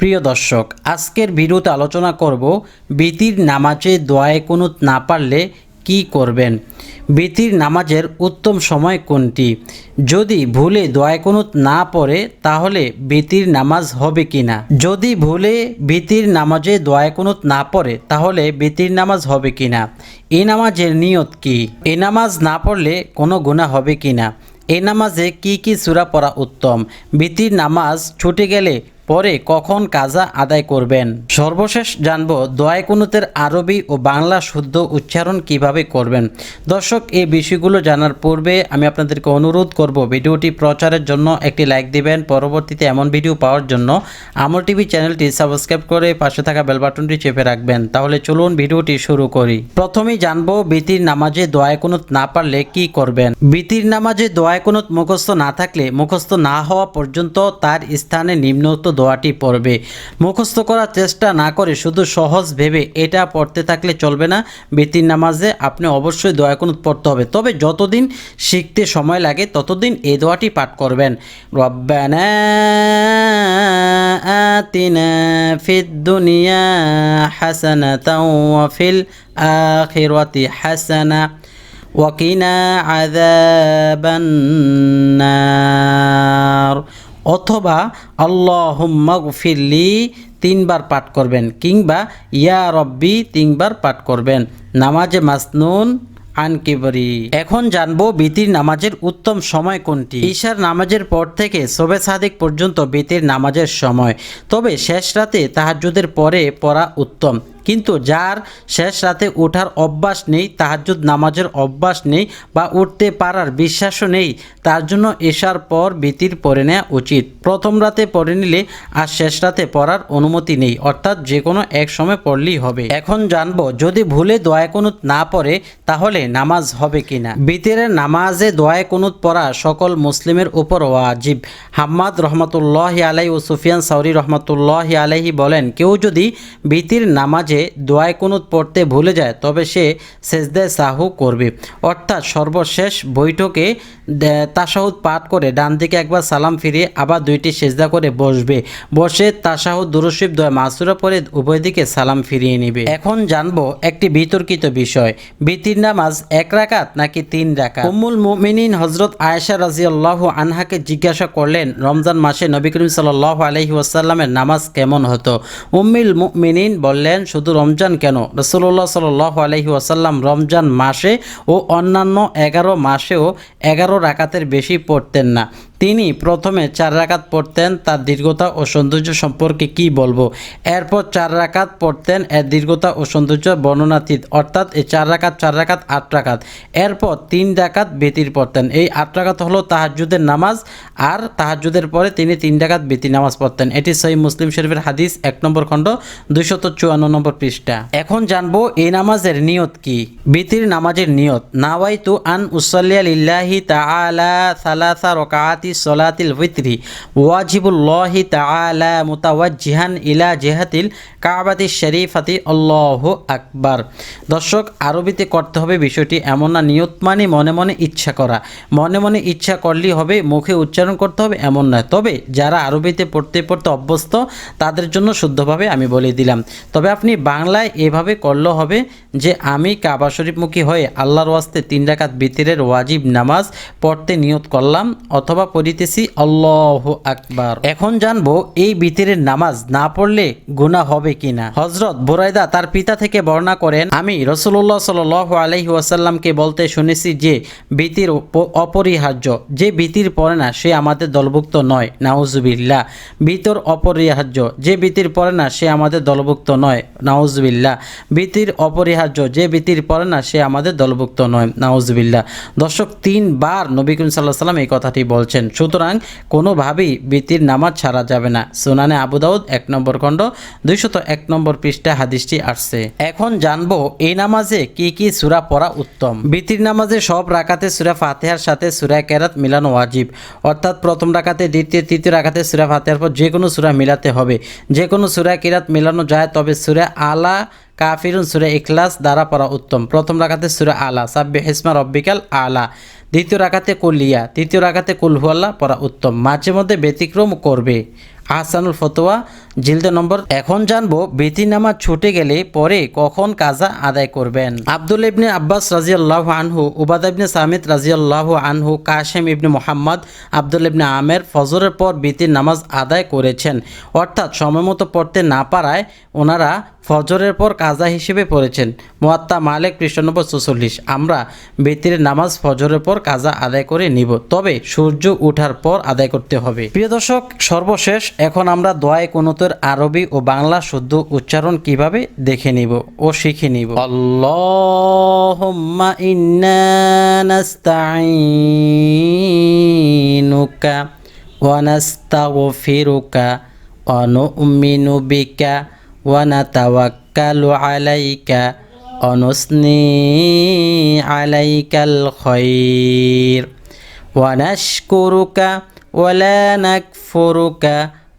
প্রিয় দর্শক, আজকের ভিডিওতে আলোচনা করব বিতির নামাজে দোয়ায় কুনুত না পারলে কি করবেন? বিতির নামাজের উত্তম সময় কোনটি? যদি ভুলে দোয়ায় কুনুত না পড়ে, তাহলে বিতির নামাজ হবে কি না? যদি ভুলে বিতির নামাজে দোয়ায় কুনুত না পড়ে, তাহলে বিতির নামাজ হবে কি না? এই নামাজের নিয়ত কি? এ নামাজ না পড়লে কোনো গুণা হবে কি না? এই নামাজে কি কি সূরা পড়া উত্তম? বিতির নামাজ ছুটে গেলে পরে কখন কাজা আদায় করবেন? সর্বশেষ জানব দোয়ায় কুনুতের আরবি ও বাংলা শুদ্ধ উচ্চারণ কীভাবে করবেন। দর্শক, এই বিষয়গুলো জানার পূর্বে আমি আপনাদেরকে অনুরোধ করব, ভিডিওটি প্রচারের জন্য একটি লাইক দিবেন। পরবর্তীতে এমন ভিডিও পাওয়ার জন্য আমল টিভি চ্যানেলটি সাবস্ক্রাইব করে পাশে থাকা বেল বাটনটি চেপে রাখবেন। তাহলে চলুন ভিডিওটি শুরু করি। প্রথমেই জানব বিতির নামাজে দোয়ায় কুনুত না পারলে কি করবেন? বিতির নামাজে দোয়ায় কুনুত মুখস্থ না থাকলে, মুখস্থ না হওয়া পর্যন্ত তার স্থানে নিম্নোক্ত দোয়াটি পড়বে। মুখস্থ করার চেষ্টা না করে শুধু সহজ ভেবে এটা পড়তে থাকলে চলবে না। বেতির নামাজে আপনি অবশ্যই দোয়া কুনুত পড়তে হবে। তবে যতদিন শিখতে সময় লাগে ততদিন এই দোয়াটি পাঠ করবেন। রব্বানা ওয়াকিনা আযাবান নার। অথবা আল্লাহুম্মা গফিরলি তিনবার পাঠ করবেন কিংবা ইয়া রব্বি তিনবার পাঠ করবেন। নামাজে মাসনুন আনকিবরি এখন জানব বিতির নামাজের উত্তম সময় কোনটি? ঈশার নামাজের পর থেকে সোবে সাদিক পর্যন্ত বিতির নামাজের সময়। তবে শেষ রাতে তাহাজ্জুদের পরে পড়া উত্তম। কিন্তু যার শেষ রাতে ওঠার অভ্যাস নেই, তাহাজ্জুদ নামাজের অভ্যাস নেই বা উঠতে পারার বিশ্বাসও নেই, তার জন্য এসার পর বিতির পড়ে নেওয়া উচিত। প্রথম রাতে পড়ে নিলে আর শেষ রাতে পড়ার অনুমতি নেই, অর্থাৎ যে কোনো এক সময় পড়লেই হবে। এখন জানব, যদি ভুলে দোয়া কুনুত না পড়ে, তাহলে নামাজ হবে কিনা? বিতিরের নামাজে দোয়া কুনুত পড়া সকল মুসলিমের উপর ওয়াজিব। হাম্মাদ রহমতুল্লাহ আলাই ও সুফিয়ান সাউরি রহমতুল্লাহ আলাইহি বলেন, কেউ যদি বিতির নামাজে দোয়ায় কুনুত পড়তে ভুলে যায়, তবে সে সেজদায় সাহু করবে। অর্থাৎ সর্বশেষ বৈঠকে দে- তাশাহুদ পাঠ করে ডান দিকে একবার সালাম ফিরিয়ে আবার দুইটি সেজদা করে বসবে। বসে তাশাহুদ দুরুশিব দোয়া মাসুরা পরে উভয় দিকে সালাম ফিরিয়ে নেবে। এখন জানব একটি বিতর্কিত বিষয়। বিতির নামাজ এক রাকাত নাকি তিন রাকাত? উম্মুল মুমিনিন হজরত আয়েশা রাজিয়াল্লাহু আনহাকে জিজ্ঞাসা করলেন, রমজান মাসে নবী করিম সাল্লাহ আলহি ওয়াসাল্লামের নামাজ কেমন হতো? উম্মিল মুমিনিন বললেন শুধু রমজান কেন? রসুল্লাহ সাল আলহি আসাল্লাম রমজান মাসে ও অন্যান্য এগারো মাসেও এগারো রাকাতের বেশি পড়তেন না। তিনি প্রথমে চার রাকাত পড়তেন তার দীর্ঘতা ও সৌন্দর্য সম্পর্কে কি বলব? এরপর চার রাকাত পড়তেন এর দীর্ঘতা ও সৌন্দর্য বর্ণনাতীত, অর্থাৎ এই চার রাকাত চার রাকাত, আট রাকাত। এরপর তিন রাকাত বেতির পড়তেন। এই আট রাকাত হলো তাহাজ্জুদের নামাজ আর তাহাজ্জুদের পরে তিনি তিন রাকাত বেতি নামাজ পড়তেন। এটি সহি মুসলিম শরীফের হাদিস, এক নম্বর খণ্ড, দুইশত চুয়ান্ন নম্বর পৃষ্ঠা। এখন জানব এই নামাজের নিয়ত কি? বিতির নামাজের নিয়ত, নাওয়াইতু আন উসাল্লিয়া লিল্লাহি তাআলা সালাসা রকাআতি সলাতিল ফিতরি ওয়াজিবুল্লাহি তাআলা মুতাওয়াজ্জিহান ইলা জিহাতিল কাবাতি শরীফাতি। আল্লাহু আকবার। দর্শক, আরবিতে করতে হবে বিষয়টি এমন না, নিয়ত মানে মনে মনে ইচ্ছা করা। মনে মনে ইচ্ছা করলেই হবে, মুখে উচ্চারণ করতে হবে এমন নয়। তবে যারা আরবিতে পড়তে পড়তে অভ্যস্ত, তাদের জন্য শুদ্ধভাবে আমি বলে দিলাম। তবে আপনি বাংলায় এভাবে করলেও হবে যে, আমি কাবা শরীফমুখী হয়ে আল্লাহর ওয়াস্তে তিন রাকাত বিতিরের ওয়াজিব নামাজ পড়তে নিয়ত করলাম, অথবা পড়িতেছি, আল্লাহ আকবার। এখন জানব, এই বিতিরের নামাজ না পড়লে গুনাহ হবে কিনা। হজরত বুরাইদা তার পিতা থেকে বর্ণনা করেন, আমি রসুল্লাহ সাল আলহি ওয়াসাল্লামকে বলতে শুনেছি যে, বিতির অপরিহার্য, যে বিতির পড়ে না, সে আমাদের দলভুক্ত নয়। নাউজুবিল্লাহ। বিতর অপরিহার্য, যে বিতির পড়ে না, সে আমাদের দলভুক্ত নয়। নাউজুবিল্লাহ। বিতির অপরিহার্য, যে বিতির পড়ে না, সে আমাদের দলভুক্ত নয়। নাউজুবিল্লাহ। দর্শক, তিনবার নবী সাল্লাহ সাল্লাম এই কথাটি বলছেন। সুতরাং কোনোভাবেই বিতির নামাজ ছাড়া যাবে না। সুনানে আবু দাউদ এক নম্বর খণ্ড, দুইশত এক নম্বর পৃষ্ঠা হাদিসটি আসছে। এখন জানব এই নামাজে কি কি সূরা পড়া উত্তম। বিতির নামাজে সব রাকাতে সুরা ফাতিহার সাথে সূরা কেরাত মিলানো ওয়াজিব। অর্থাৎ প্রথম রাকাতে, দ্বিতীয়, তৃতীয় রাকাতে সূরা ফাতিহার পর যে কোনো সূরা মিলাতে হবে। যে কোনো সূরা কিরাত মিলানো যায়, তবে সূরা আলা কাফিরুন, সুরে ইখলাস দ্বারা পড়া উত্তম। প্রথম রাখাতে সুরে আলা সাব্বে হিসমা রব্বিকাল আলা। দ্বিতীয় রাখাতে কুলিয়া তৃতীয় রাখাতে কুলহুয়াল্লাহ পড়া উত্তম। মাঝে মধ্যে ব্যতিক্রম করবে। আহসানুল ফতোয়া, জিলদে নম্বর, এখন জানব বেতি নামাজ ছুটে গেলে পরে কখন কাজা আদায় করবেন। আব্দুল ইবনে আব্বাস রাজিয়াল্লাহ আনহু, উবাদ ইবনে সামিদ রাজিয়াল্লাহ আনহু, কাশেম ইবনে মোহাম্মদ, আব্দুল ইবনে আমের ফজরের পর বেতির নামাজ আদায় করেছেন। অর্থাৎ সময়মতো পড়তে না পারায় ওনারা ফজরের পর কাজা হিসেবে পড়েছেন। মোয়াত্তা মালিক পৃষ্ঠ নম্বর চৌচল্লিশ। আমরা বেতির নামাজ ফজরের পর কাজা আদায় করে নিব। তবে সূর্য ওঠার পর আদায় করতে হবে। প্রিয় দর্শক, সর্বশেষ এখন আমরা দোয়ায় কুনুতের আরবি ও বাংলা শুদ্ধ উচ্চারণ কীভাবে দেখে নিব ও শিখে নিব। আল্লাহুম্মা ইন্না নাস্তাঈনুকা ওয়া নাস্তাগফিরুকা ওয়া নু'মিনু বিকা ওয়া নাতাওয়াক্কালু আলাইকা ওয়া নুসনি আলাইকাল খায়র ওয়া নাশকুরুকা, ওয়া লা নাকফুরুকা,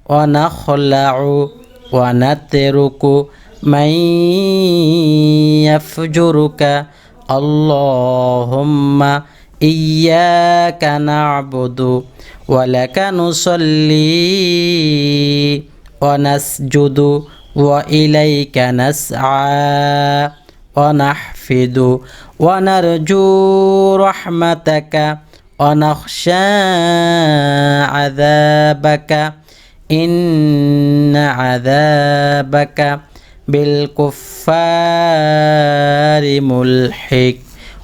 ওয়া নাখলাউ, ওয়া নাতরুকু মান ইয়াফজুরুকা। আল্লাহুম্মা ইয়্যাকা না'বুদু ওয়া লাকা নুসাল্লি ওয়া নাসজুদু ওয়া ইলাইকা নাসআ ونحفد ونرجو رحمتك ونخشى عذابك إن عذابك بالكفار ملحق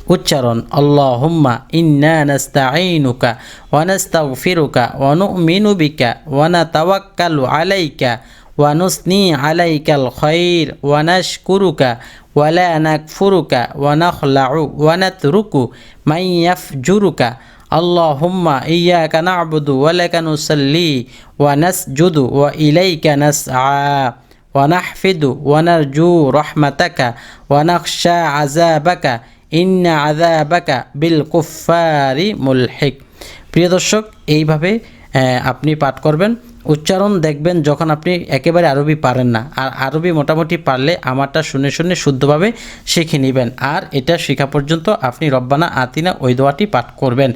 উচ্চারণ আল্লাহুম্মা ইন্না নাস্তাঈনুকা ওয়া নাস্তাগফিরুকা ওয়া নু'মিনু বিকা ওয়া নাতাওয়াক্কালু আলাইকা ওয়া নুসনি আলাইকাল খায়র ওয়া নাশকুরুকা ওয়া লা নাকফুরুকা ওয়া নাখলাউ ওয়া নাতরুকু মান ইয়াফজুরুকা আল্লাহুম্মা ইয়্যাকা না'বুদু ওয়া লাকা নুসাল্লি ওয়া নাসজুদু ওয়া ইলাইকা নাসআ ونحفد ونرجو رحمتك ونخشى عذابك إن عذابك بالكفار ملحق প্রিয় দর্শক এইভাবে আহ, আপনি পাঠ করবেন উচ্চারণ দেখবেন যখন আপনি একেবারে আরবি পারেন না। আর আরবি মোটামুটি পারলে আমারটা শুনে শুনে শুদ্ধভাবে শিখে নেবেন। আর এটা শেখা পর্যন্ত আপনি রব্বানা আতিনা ওই দোয়াটি পাঠ করবেন।